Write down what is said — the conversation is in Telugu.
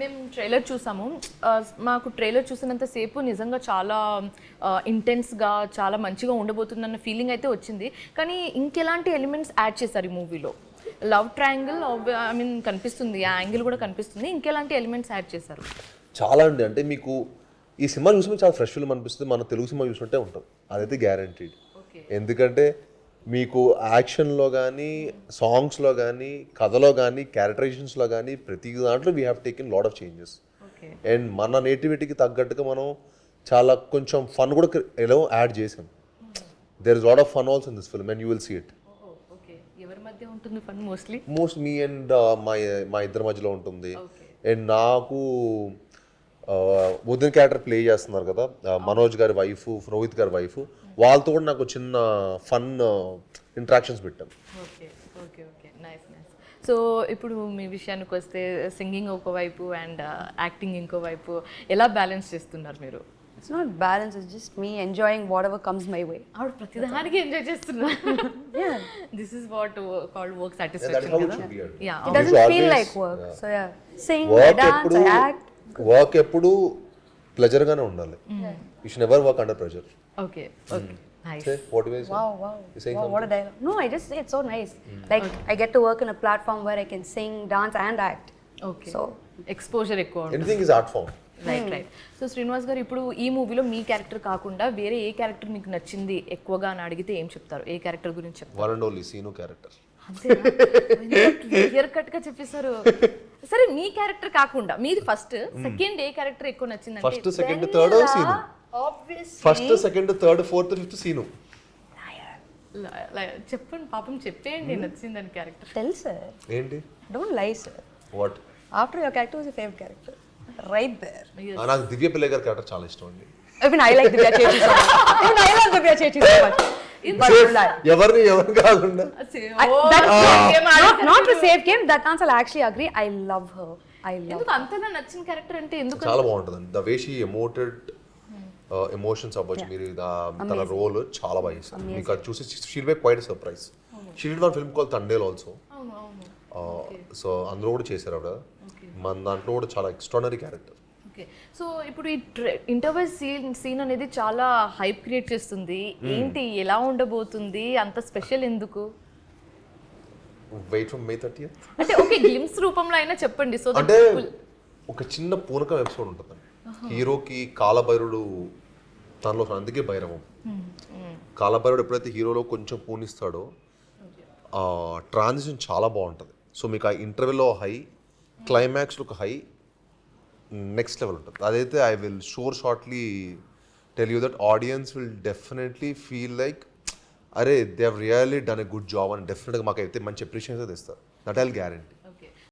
మేము ట్రైలర్ చూసాము. మాకు ట్రైలర్ చూసినంత సేపు నిజంగా చాలా ఇంటెన్స్గా చాలా మంచిగా ఉండబోతుందన్న ఫీలింగ్ అయితే వచ్చింది. కానీ ఇంకెలాంటి ఎలిమెంట్స్ యాడ్ చేశారు ఈ మూవీలో లవ్ ట్రయాంగిల్ ఐ మీన్ కనిపిస్తుంది. ఆ యాంగిల్ కూడా కనిపిస్తుంది. ఇంకెలాంటి ఎలిమెంట్స్ యాడ్ చేశారు? చాలా అండి. అంటే మీకు ఈ సినిమా చూసినప్పుడు చాలా ఫ్రెష్ ఫిల్మ్ అనిపిస్తుంది. మన తెలుగు సినిమా చూసినట్టే ఉంటుంది అదైతే గ్యారంటీడ్ ఓకే ఎందుకంటే మీకు యాక్షన్లో కానీ సాంగ్స్లో కానీ కథలో కానీ క్యారెక్టరైజేషన్స్లో కానీ ప్రతి దాంట్లో we have taken lot of changes and మన నేటివిటీకి తగ్గట్టుగా మనం చాలా కొంచెం ఫన్ కూడా ఎలా యాడ్ చేసాం. There is lot of fun also in this film and you will see it most me and మా మా ఇద్దరి మధ్యలో ఉంటుంది. అండ్ నాకు వదిన క్యారెక్టర్ ప్లే చేస్తున్నారు కదా. మనోజ్ గారి వైఫ్ రోహిత్ గారి వైఫ్ వాళ్ళతో కూడా నాకు చిన్న ఫన్ ఇంట్రాక్షన్స్ పెట్టాం. Okay okay okay. Nice nice so ఇప్పుడు మీ విషయానికి వస్తే సింగింగ్ ఒకవైపు అండ్ యాక్టింగ్ ఇంకోవైపు ఎలా బ్యాలెన్స్ చేస్తున్నారు మీరు? It's not balance, it's just me enjoying whatever comes my way. ఆవిడ ప్రతిదానికి ఎంజాయ్ చేస్తున్నారు. This is what called work satisfaction. Yeah doesn't should feel always- like work. So yeah, sing, I work ఎప్పుడు ప్లెజర్ గానే ఉండాలి. You should never work under pressure okay okay nice what you Wow, wow. You saying wow what a dialogue. No, I just say it's so nice. Like I get to work in a platform where I can sing, dance, and act. Okay So exposure ఎక్కువ ఉంటుంది. Anything is art form right right so Srinivas గారు ఇప్పుడు ఈ మూవీలో మీ క్యారెక్టర్ కాకుండా వేరే ఏ క్యారెక్టర్ మీకు నచ్చింది ఎక్కువగా అని అడిగితే ఏం చెప్తారు? ఏ క్యారెక్టర్ గురించి చెప్తారు? క్లియర్ కట్గా చెప్పేశారు? సరే మీ క్యారెక్టర్ కాకుండా మీది ఫస్ట్ సెకండ్ ఏ క్యారెక్టర్ ఎక్కువ నచ్చింది first second third scene first second third fourth fifth scene చెప్పండి పాపం చెప్పేయండి నచ్చిందని క్యారెక్టర్ tell sir. ఏంటి? Don't lie, sir. What your character was your favorite character. Right there. నాకు దివ్య గారి క్యారెక్టర్ చాలా ఇష్టం అండి. Divya Chechi so much. Even I love Divya Chechi ఎవరిని ఎవరు అంతగా నచ్చిన క్యారెక్టర్ అంటే ఎందుకు? చాలా the way she emoted emotions అవ్వచ్చు. మీరు తన రోల్ చాలా బాగా చేశారు. మీకు అది చూసి she'll by quite surprise she did one film call Thandel also అవును అవును. సో అందులో కూడా చేశారు ఆవిడ. మన దాంట్లో కూడా చాలా ఎక్స్ట్రానరీ క్యారెక్టర్ ఓకే. సో ఇప్పుడు ఈ ఇంటర్వెల్ సీన్ సీన్ అనేది చాలా హైప్ క్రియేట్ చేస్తుంది. ఏంటి? ఎలా ఉండబోతుంది? అంత స్పెషల్ ఎందుకు? వెయిట్ ఫ్రమ్ మే థర్టీ అంటే ఓకే గ్లిమ్స్ రూపంలో అయినా చెప్పండి. సో అంటే ఒక చిన్న పూనకం ఎపిసోడ్ ఉంటుందండి హీరోకి కాలభైరుడు తనలో అందుకే భైరవం. కాలభైరుడు ఎప్పుడైతే హీరోలో కొంచెం పూనిస్తాడో ట్రాన్సిషన్ చాలా బాగుంటుంది. సో మీకు ఆ ఇంటర్వెల్లో హై క్లైమాక్స్లో ఒక హై నెక్స్ట్ లెవెల్ ఉంటుంది. అదైతే I will sure shortly tell you that audience will definitely feel like అరే they have really done a good job అని డెఫినెట్గా మాకు అయితే మంచి అప్రిషియేషన్ అయితే ఇస్తారు దట్ ఐల్ గ్యారంటీ